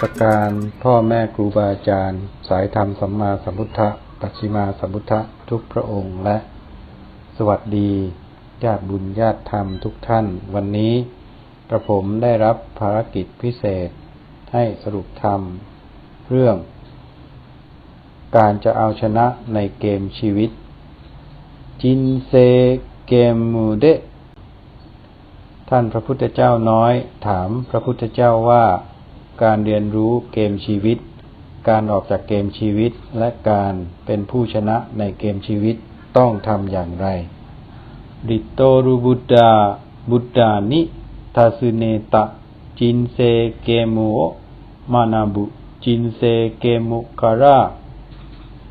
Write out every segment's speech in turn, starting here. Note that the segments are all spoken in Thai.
ประการพ่อแม่ครูบาอาจารย์ สายธรรมสัมมาสัมพุทธะปัจฉิมาสัมพุทธะทุกพระองค์และ สวัสดีญาติบุญญาติธรรมทุกท่าน วันนี้กระผมได้รับภารกิจพิเศษ ให้สรุปธรรม เรื่อง การจะเอาชนะในเกมชีวิต จินเซเกมมูเดท่านพระพุทธเจ้าน้อย ถามพระพุทธเจ้าว่า การเรียนรู้เกมชีวิต การออกจากเกมชีวิตและการเป็นผู้ชนะในเกมชีวิตต้องทำอย่างไรดิโตรูบุตดาบุตดานิทาสุเนตะ จินเซเกมุโอมานาบุ จินเซเกมุคาระ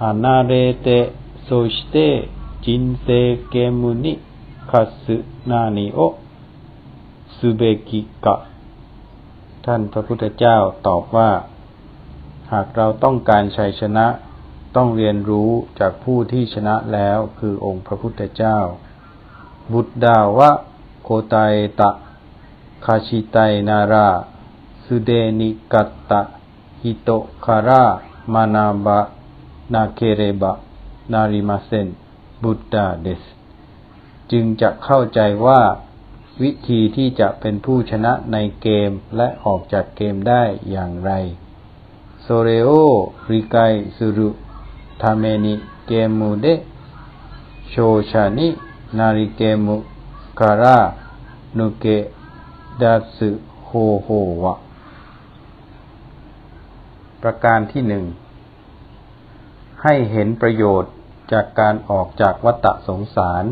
ฮานาเรเตโซชิเตจินเซเกมุนิคัสนานิโอสุเบกิกะ ท่านพระพุทธเจ้าตอบว่า หากเราต้องการชัยชนะ ต้องเรียนรู้จากผู้ที่ชนะแล้วคือองค์พระพุทธเจ้า บุตรดาวะโคไตตะ คาชิไตนาราสุเดนิกัตตะฮิโตคารามานาบะ นาเคเรบะ นาริมาเซนบุตดาเดส จึงจะเข้าใจว่า วิธีที่จะเป็นผู้ชนะในเกมและออกจากเกมได้อย่างไรโซเรโอริไกสุรุทาเมนิเกมุเดโชชานินาริเกมุคารานุเกดัสึโฮโฮวะ ประการที่หนึ่ง ให้เห็นประโยชน์จากการออกจากวัฏสงสาร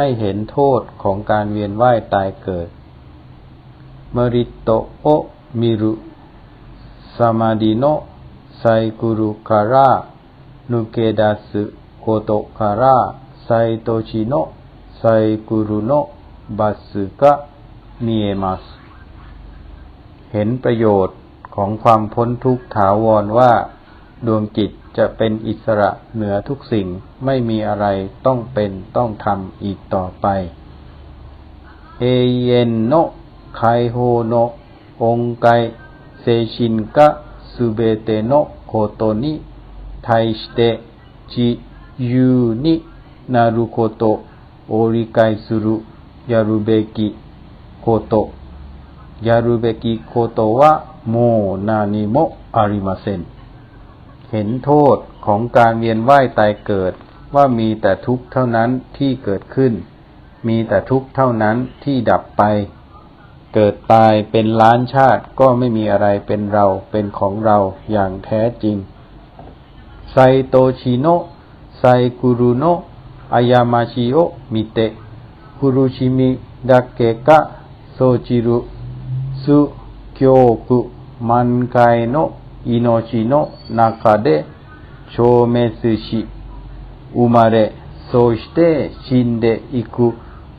ให้เห็นโทษของการเวียนว่ายตายเกิด มริโตโอมิรุสมาดิโนไซกุรุคาระนุเกดาสึโคโตคาระไซโตชิโนไซกุรุโนบัสึกะมีเอมัส เห็นประโยชน์ของความพ้นทุกข์ถาวรว่า ดวงจิต จะเป็นอิสระเหนือทุกสิ่งไม่มีอะไรต้องเป็นต้องทำอีกต่อไป เอเยนโนไคโฮโนองไกเซชินกะสุเบเตโนโคโตนิไทสเตจิยูนินารุโคโตโอริไกสุรุยารุเบกิโคโตยารุเบกิโคโตวะ เห็นโทษของการเวียนว่ายตายเกิด ว่ามีแต่ทุกข์เท่านั้นที่เกิดขึ้น มีแต่ทุกข์เท่านั้นที่ดับไป เกิดตายเป็นล้านชาติก็ไม่มีอะไรเป็นเราเป็นของเราอย่างแท้จริง ไซโตชิโนไซกุรุโนอายามาชิโอมิเตกุรุชิมิดักเกกะโซจิรุสุเกียวกุมันไกโน อิโนชิโนะนาคาเดโชเมสุชิอุมาเรโซสเตชินเดอิคุ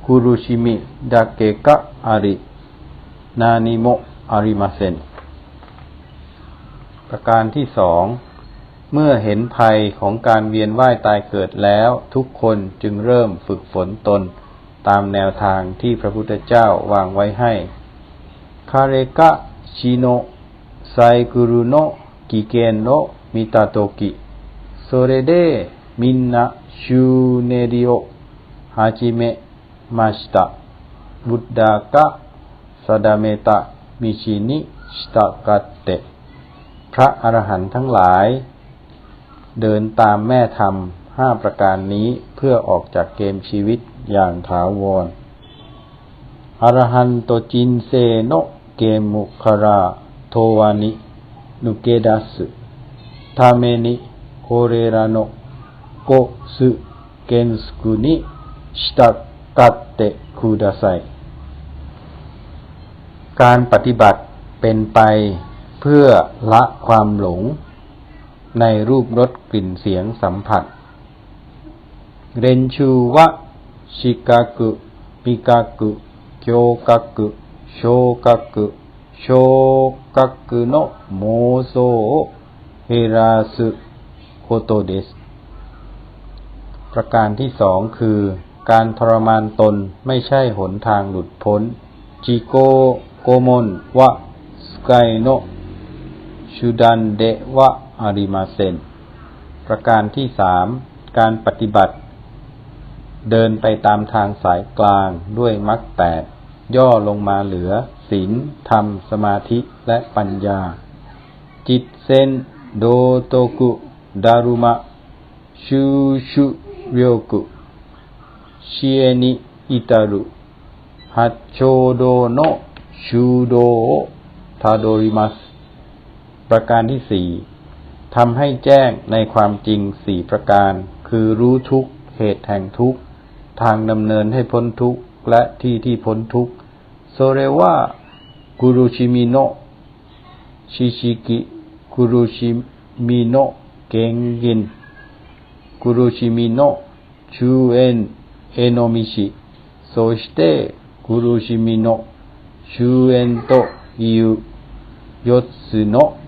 คุรุชิมิดาเกกะอารินานโมอาริมาเซนประการที่สองเมื่อเห็นภัยของการเวียนว่ายตายเกิดแล้ว ทุกคนจึงเริ่มฝึกฝนตนตามแนวทางที่พระพุทธเจ้าวางไว้ให้ คาเรกะชิโน ซกุรุโนกิเกนโนมิตาโตกิโซเรเดมินนาชูเนริโอฮาจิเมะมาชิตะบุตดากะสดาเมาพระอรหันต์ทั้งหลาย เดินตามแม่ธรรมห้าประการนี้เพื่อออกจากเกมชีวิตอย่างถาวรอรหันตจินเซโนเกมุคารา ทวานินุเกดัสทาเมนิโคเรรานโกสุเกนสกุนิชิตกัตเตคูดาไซการปฏิบัติเป็นไปเพื่อละความหลง ในรูปรสกลิ่นเสียงสัมผัส เรนชูวะชิกากุ ปิกากุ โกกากุ โชกากุ 昇格の妄想を減らすことです ประการที่สองคือ การทรมานตนไม่ใช่หนทางหลุดพ้นจิโกโกมนวะสกายโน ชุดันเดวะอาริมาเซน ประการที่สามการปฏิบัติ เดินไปตามทางสายกลางด้วยมรรคแปด ย่อลงมาเหลือศีลธรรม สมาธิและปัญญา จิตเซนโดโตกุดารุมะชูชุเรียวกุชิเอนิอิตารุฮัจโชโดโนชูโดโอทาโดริมัส ประการที่สี่ทำให้แจ้งในความจริงสี่ประการ คือรู้ทุกเหตุแห่งทุกทางดำเนินให้พ้นทุก และที่ที่พ้นทุกข์ โซเรวะกุรุชิมิโนะชิชิกิกุรุชิมิโนะเกงกินกุรุชิมิโนะชูเอ็นเอโนมิชิそして苦しみの終焉という四つの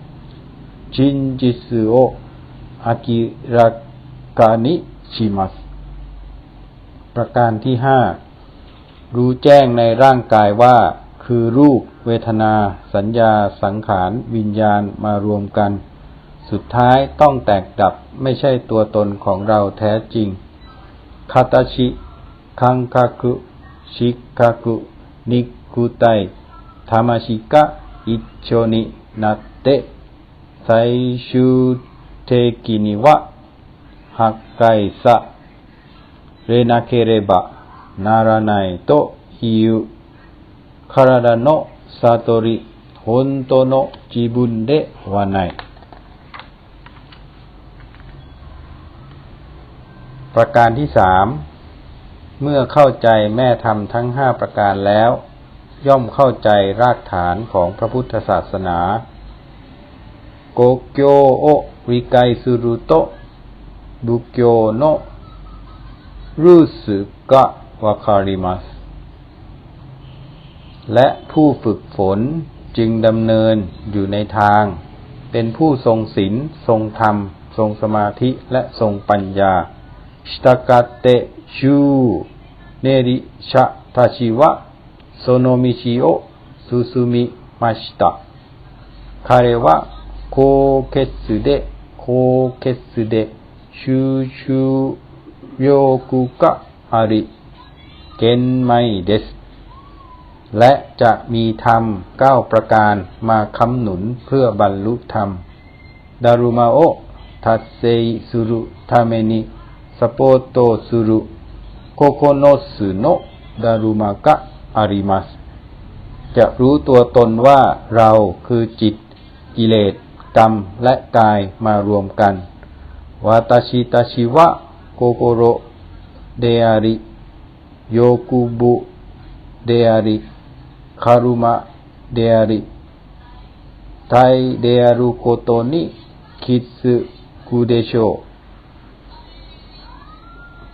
真実を明らかにしますประการที่ห้า รู้แจ้งในร่างกายว่า คือรูป เวทนา สัญญา สังขาร วิญญาณมารวมกัน สุดท้ายต้องแตกดับไม่ใช่ตัวตนของเราแท้จริงคาตาชิคังคาคุชิคาคุนิคุไตธรรมชิกะอิโชนินัตเตไซชูเทกินิวะฮักไกสะเรนาเคเรบะ ならないという体の悟り本当の自分ではない ประการที่สาม เมื่อเข้าใจแม่ธรรมทั้งห้าประการแล้ว ย่อมเข้าใจรากฐานของพระพุทธศาสนา โกโกโอริไกสุรุโตะบุโกโนรุสึกะ วาคาริมัส และผู้ฝึกฝนจึงดำเนินอยู่ในทาง เป็นผู้ทรงศีลทรงธรรม ทรงสมาธิและทรงปัญญาสตากาเตชูเนริชะทาชิวะโซโนมิชิโอสุสุมิมาชิตะคาเรวะโคเคสุเดโคเคสุเดชูชูโยกุกะอาริ ณฑ์ไม่เดส และจะมีธรรมเก้าประการมาค้ำหนุนเพื่อบรรลุธรรม ดารุมาโอทัสเซสุรุทาเมนิสปโตสุรุโคโคโนสุโนดารุมากะอาริมัส จะรู้ตัวตนว่าเราคือจิต กิเลส กรรมและกายมารวมกันวาตาชิตาชิวะโกโกโรเดอาริ โยกุบุเดอาริคารุมะเดอาริไทเดอารุโกโตนิคิดสึกุเดโช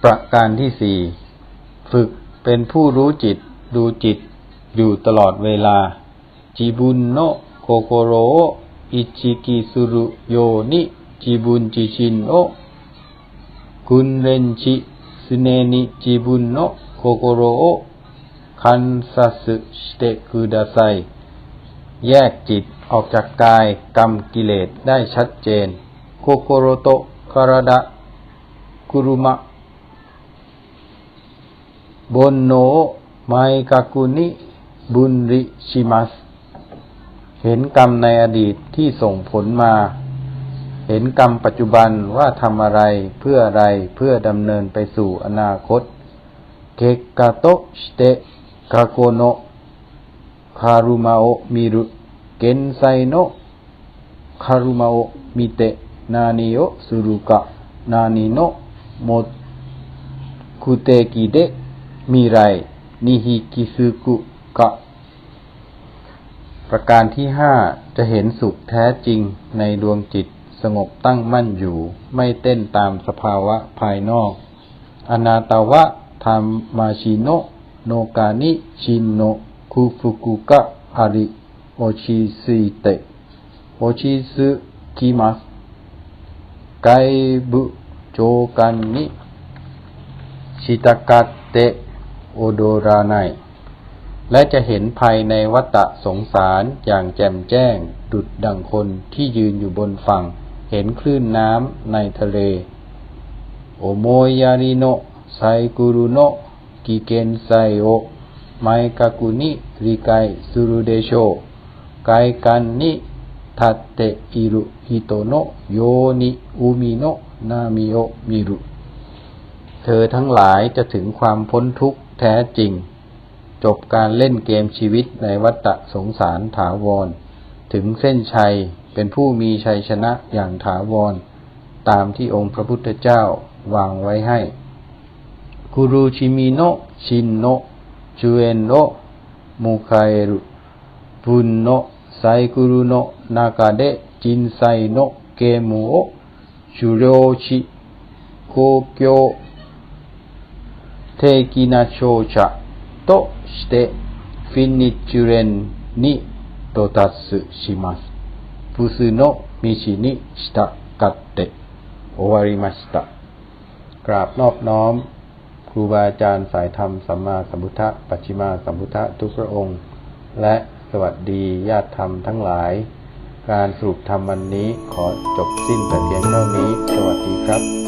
ประการที่สี่ฝึกเป็นผู้รู้จิตดูจิต อยู่ตลอดเวลาจิบุนโนโคโกโรอิจิกิสุรุโยนิจิบุนจิชินโอกุนเรนชิสเนนิจิบุนโน โคโกโรโอคันซัสึสเตกุดาไซแยกจิตออกจากกายกรรมกิเลสได้ชัดเจน โคโกโรโตคาราดะกุรุมะบนโนไมกากุนิบุนริชิมัส เห็นกรรมในอดีตที่ส่งผลมา เห็นกรรมปัจจุบันว่าทำอะไรเพื่ออะไรเพื่อดำเนินไปสู่อนาคต เกกาโตสเตกาโกโนคารุมาโอมิรุเกนไซโนคารุมาโอมิเตนานิโอสุรุกะนานิโนโมคุเตกิเดมิไรนิฮิกิซึกุกะประการที่ห้าจะเห็นสุขแท้จริงในดวงจิตสงบตั้งมั่นอยู่ ไม่เต้นตามสภาวะภายนอก อนาตาวะ ธรรมาชิโนโนกานิชินโนคุฟุกุกะอาริโอชิซิเตโอชิซึกิมัสไกบุโจกันนิชิตากาเตโอดราไนและจะเห็นภายในวัฏสงสารอย่างแจ่มแจ้ง ดุดดังคนที่ยืนอยู่บนฝั่ง เห็นคลื่นน้ำในทะเลโอโมยาริโน ไซกุรุโนะกิเกนไซโอไมกากุนิริไกสุรุเดโชไกกันนิทัตเตอิรุฮิโตโนะโยนิอุมิโนนามิโอมิรุ เธอทั้งหลายจะถึงความพ้นทุกข์แท้จริง จบการเล่นเกมชีวิตในวัฏสงสารถาวร ถึงเส้นชัยเป็นผู้มีชัยชนะอย่างถาวร ตามที่องค์พระพุทธเจ้าวางไว้ให้ กุรุชิมิโนะชินโนะจูเอนโนะมุคาเอรุบุนโนะไซกุรุโนะนากาเดะจินไซโนะเกมุโอะจุโรชิโกเกโอเทกินาโชชะとしてフィニッチュレンに到達します。ブスの道に従って終わりました。กราบนอบน้อม ค รูบาอาจารย์สายธรรมสัมมาสัมพุทธะปัจฉิมาสัมพุทธะทุกพระองค์ และสวัสดีญาติธรรมทั้งหลาย การสรุปธรรมวันนี้ขอจบสิ้นแต่เพียงเท่านี้ สวัสดีครับ